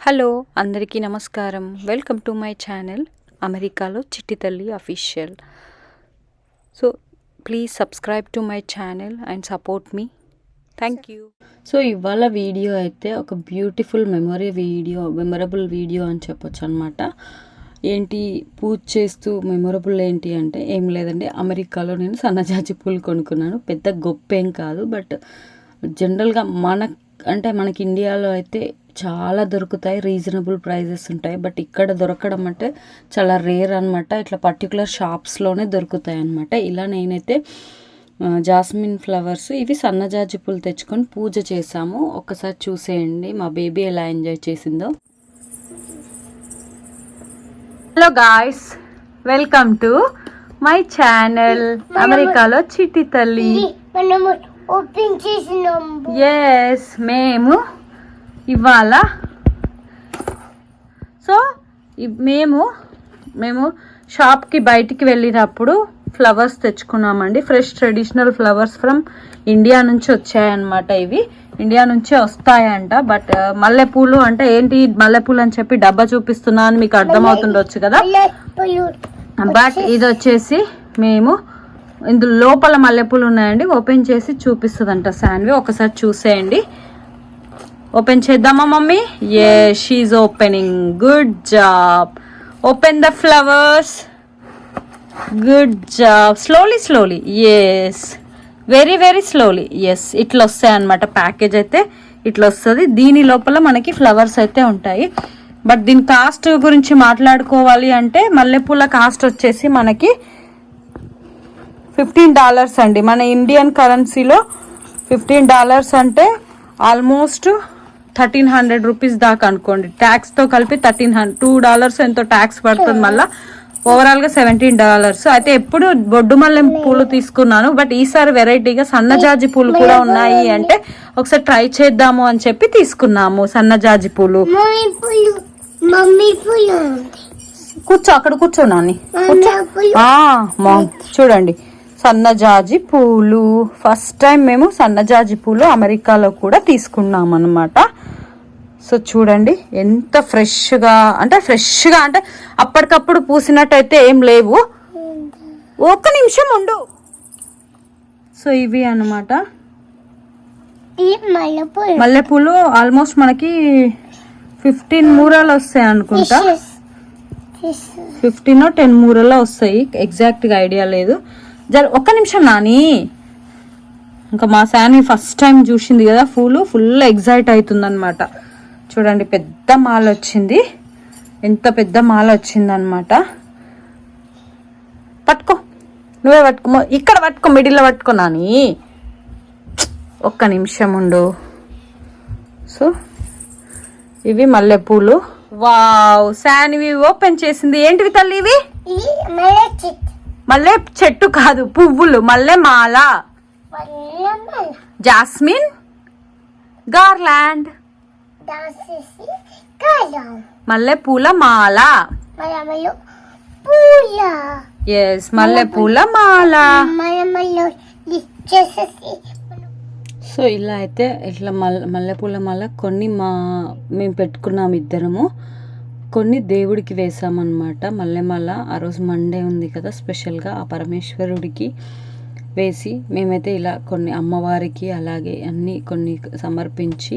Hello అందరికీ నమస్కారం. Welcome to my channel అమెరికాలో చిట్టి తల్లి official so please subscribe to my channel and support me thank you so ఇవాళ వీడియో అయితే ఒక beautiful memory video memorable video అని చెప్పొచ్చు అనమాట ఏంటి పూజ చేస్తూ మెమొరబుల్ ఏంటి అంటే ఏం లేదండి అమెరికాలో నేను సన్నజాజి పూలు కొనుక్కున్నాను. పెద్ద గొప్ప ఏం కాదు బట్ జనరల్గా మన అంటే మనకి ఇండియాలో అయితే చాలా దొరుకుతాయి రీజనబుల్ ప్రైజెస్ ఉంటాయి. బట్ ఇక్కడ దొరకడం అంటే చాలా రేర్ అనమాట ఇట్లా పర్టికులర్ షాప్స్లోనే దొరుకుతాయి అనమాట ఇలా నేనైతే జాస్మిన్ ఫ్లవర్స్ ఇవి సన్నజాజి పూలు తెచ్చుకొని పూజ చేసాము ఒక్కసారి చూసేయండి మా బేబీ ఎలా ఎంజాయ్ చేసిందో. Hello guys welcome to my channel అమెరికాలో చిట్టి తల్లి ఎస్ మేము ఇవాళ సో మేము మేము షాప్కి బయటికి వెళ్ళినప్పుడు flowers తెచ్చుకున్నామండి. Fresh traditional flowers from India నుంచి వచ్చాయన్నమాట ఇవి. ఇండియా నుంచే వస్తాయంట బట్ మల్లెపూలు అంటే ఏంటి మల్లెపూలు అని చెప్పి డబ్బా చూపిస్తున్నా అని మీకు అర్థమవుతుండొచ్చు కదా? బట్ ఇది వచ్చేసి మేము ఇందులో లోపల మల్లెపూలు ఉన్నాయండి. ఓపెన్ చేసి చూపిస్తుందంట శాన్వి. ఒకసారి చూసేయండి. ఓపెన్ చేద్దామా మమ్మీ? ఏ she opening good job open the flowers good job slowly slowly yes very very slowly yes ఇట్లా వస్తాయి అనమాట ప్యాకేజ్ అయితే. ఇట్లా వస్తుంది. దీని లోపల మనకి ఫ్లవర్స్ అయితే ఉంటాయి. బట్ దీని కాస్ట్ గురించి మాట్లాడుకోవాలి అంటే మల్లెపూల కాస్ట్ వచ్చేసి మనకి ఫిఫ్టీన్ డాలర్స్ అండి. మన ఇండియన్ కరెన్సీలో ఫిఫ్టీన్ డాలర్స్ అంటే ఆల్మోస్ట్ థర్టీన్ హండ్రెడ్ రూపీస్ దాకా అనుకోండి. ట్యాక్స్తో కలిపి థర్టీన్ హండ్రెడ్ టూ డాలర్స్ ఎంతో ట్యాక్స్ పడుతుంది మళ్ళీ. ఓవరాల్గా సెవెంటీన్ డాలర్స్ అయితే ఎప్పుడు బొడ్డు మల్లెం పూలు తీసుకున్నాను. బట్ ఈసారి వెరైటీగా సన్నజాజి పూలు కూడా ఉన్నాయి అంటే ఒకసారి ట్రై చేద్దాము అని చెప్పి తీసుకున్నాము సన్నజాజి పూలు. కూర్చో అక్కడ కూర్చో నాని. మమ్మీ పూలు. ఆ, మా చూడండి. సన్నజాజి పూలు. ఫస్ట్ టైం మేము సన్నజాజి పూలు అమెరికాలో కూడా తీసుకున్నాం అనమాట సో చూడండి ఎంత ఫ్రెష్గా అంటే ఫ్రెష్గా అంటే అప్పటికప్పుడు పూసినట్టయితే ఏం లేవు. ఒక్క నిమిషం ఉండు. సో ఇవి అన్నమాట. ఈ మల్లెపూలు. ఆల్మోస్ట్ మనకి ఫిఫ్టీన్ మూరాలు వస్తాయి అనుకుంటా. ఫిఫ్టీన్ టెన్ మూరల్లో వస్తాయి. ఎగ్జాక్ట్గా ఐడియా లేదు. జర ఒక్క నిమిషం నాని. ఇంకా మా శాని ఫస్ట్ టైం చూసింది కదా ఫుల్ ఫుల్ ఎగ్జైట్ అవుతుంది చూడండి పెద్ద మాల వచ్చింది. ఎంత పెద్ద మాల వచ్చింది అనమాట పట్టుకో. నువ్వే పట్టుకో. ఇక్కడ పట్టుకో మిడిల్లో పట్టుకో నాని. ఒక్క నిమిషం ఉండు. సో ఇవి మల్లెపూలు. వావ్ శానివి ఓపెన్ చేసింది. ఏంటివి తల్లి ఇవి? మల్లె చెట్టు. కాదు పువ్వులు. మల్లె మాల. Jasmine garland. దాసేసి కాలం మల్లె పూల. మాల ఎస్ మల్లె పూల మాల సో ఇలా అయితే ఇట్లా మల్ మల్లెపూల మాల కొన్ని మా మేము పెట్టుకున్నాం ఇద్దరము. కొన్ని దేవుడికి వేసామన్నమాట. మల్లెమాల ఆ రోజు మండే ఉంది కదా స్పెషల్గా. ఆ పరమేశ్వరుడికి వేసి మేమైతే ఇలా కొన్ని అమ్మవారికి అలాగే అన్నీ కొన్ని సమర్పించి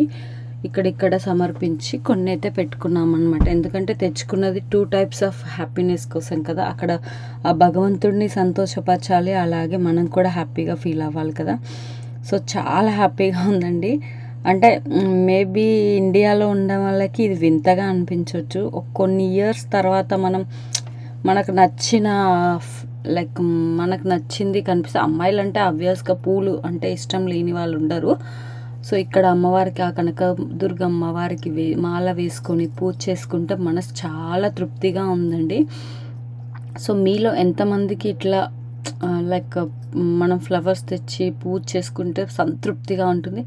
ఇక్కడిక్కడ సమర్పించి కొన్ని అయితే పెట్టుకున్నాం అనమాట ఎందుకంటే తెచ్చుకున్నది టూ టైప్స్ ఆఫ్ హ్యాపీనెస్ కోసం కదా. అక్కడ ఆ భగవంతుడిని సంతోషపరచాలి అలాగే మనం కూడా హ్యాపీగా ఫీల్ అవ్వాలి కదా. సో చాలా హ్యాపీగా ఉందండి. అంటే మేబీ ఇండియాలో ఉండే వాళ్ళకి ఇది వింతగా అనిపించవచ్చు కొన్ని ఇయర్స్ తర్వాత మనం మనకు నచ్చిన లైక్ మనకు నచ్చింది కనిపిస్తే అమ్మాయిలు అంటే అబ్వియస్గా పూలు అంటే ఇష్టం లేని వాళ్ళు ఉండరు. సో ఇక్కడ అమ్మవారికి ఆ కనక దుర్గ అమ్మవారికి వే మాల వేసుకొని పూజ చేసుకుంటే మనసు చాలా తృప్తిగా ఉందండి. సో మీలో ఎంతమందికి ఇట్లా లైక్ మనం ఫ్లవర్స్ తెచ్చి పూజ చేసుకుంటే సంతృప్తిగా ఉంటుంది.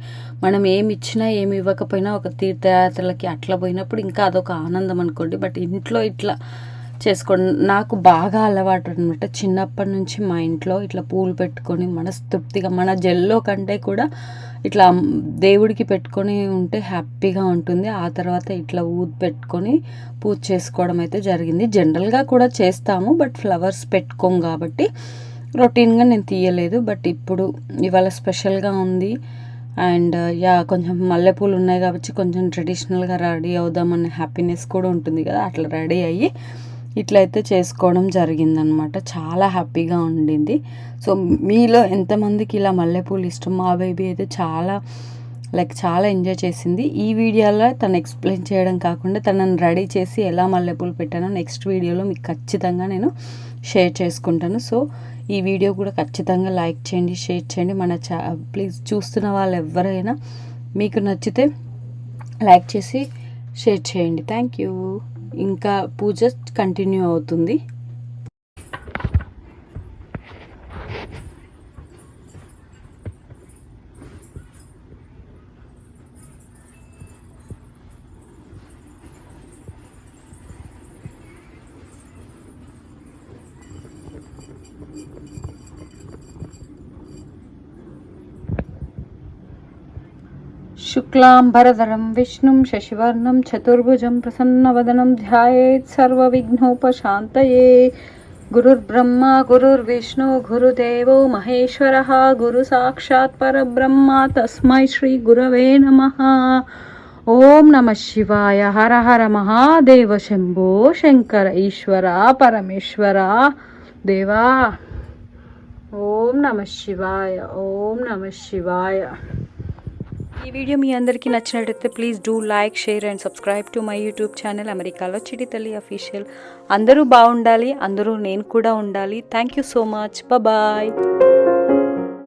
మనం ఏమి ఇచ్చినా ఏమి ఇవ్వకపోయినా ఒక తీర్థయాత్రలకి అట్లా పోయినప్పుడు ఇంకా అదొక ఆనందం అనుకోండి. బట్ ఇంట్లో ఇట్లా చేసుకోండి నాకు బాగా అలవాటు అనమాట చిన్నప్పటి నుంచి మా ఇంట్లో ఇట్లా పూలు పెట్టుకొని మనస్తృప్తిగా మన జెల్లో కంటే కూడా ఇట్లా దేవుడికి పెట్టుకొని ఉంటే హ్యాపీగా ఉంటుంది. ఆ తర్వాత ఇట్లా ఊది పెట్టుకొని పూజ చేసుకోవడం అయితే జరిగింది. జనరల్గా కూడా చేస్తాము బట్ ఫ్లవర్స్ పెట్టుకోం కాబట్టి రొటీన్గా నేను తీయలేదు. బట్ ఇప్పుడు ఇవాళ స్పెషల్గా ఉంది. అండ్ యా కొంచెం మల్లెపూలు ఉన్నాయి కాబట్టి కొంచెం ట్రెడిషనల్గా రెడీ అవుదామనే హ్యాపీనెస్ కూడా ఉంటుంది కదా అట్లా రెడీ అయ్యి ఇట్లయితే చేసుకోవడం జరిగిందనమాట. చాలా హ్యాపీగా ఉండింది. సో మీలో ఎంతమందికి ఇలా మల్లెపూలు ఇష్టం? మా బేబీ అయితే చాలా లైక్ చాలా ఎంజాయ్ చేసింది. ఈ వీడియోలో తను ఎక్స్ప్లెయిన్ చేయడం కాకుండా తనని రెడీ చేసి ఎలా మల్లెపూలు పెట్టానో నెక్స్ట్ వీడియోలో మీకు ఖచ్చితంగా నేను షేర్ చేసుకుంటాను. సో ఈ వీడియో కూడా ఖచ్చితంగా లైక్ చేయండి షేర్ చేయండి. మన చా ప్లీజ్ చూస్తున్న వాళ్ళు ఎవరైనా మీకు నచ్చితే లైక్ చేసి షేర్ చేయండి. Thank you. ఇంకా పూజ కంటిన్యూ అవుతుంది. शुक्लाम्बरधरं विष्णुं शशिवर्णं, चतुर्भुजं प्रसन्नवदनं, ध्यायेत् सर्वविघ्नोपशान्तये। गुरुर्ब्रह्मा, गुरुर्विष्णु, गुरुदेवो महेश्वरः, गुरुसाक्षात् परब्रह्म, तस्मै श्रीगुरवे नमः। ओं नमः शिवाय, हर हर महादेव शंभो शंकर ईश्वर, परमेश्वर, देवा। ओम नमः शिवाय ओम नमः शिवाय। ఈ వీడియో మీ అందరికీ నచ్చినట్లయితే please do like share and subscribe to my YouTube channel అమెరికాలో చిడి తల్లి అఫీషియల్ అందరూ బాగుండాలి అందరూ నేను కూడా ఉండాలి. Thank you so much bye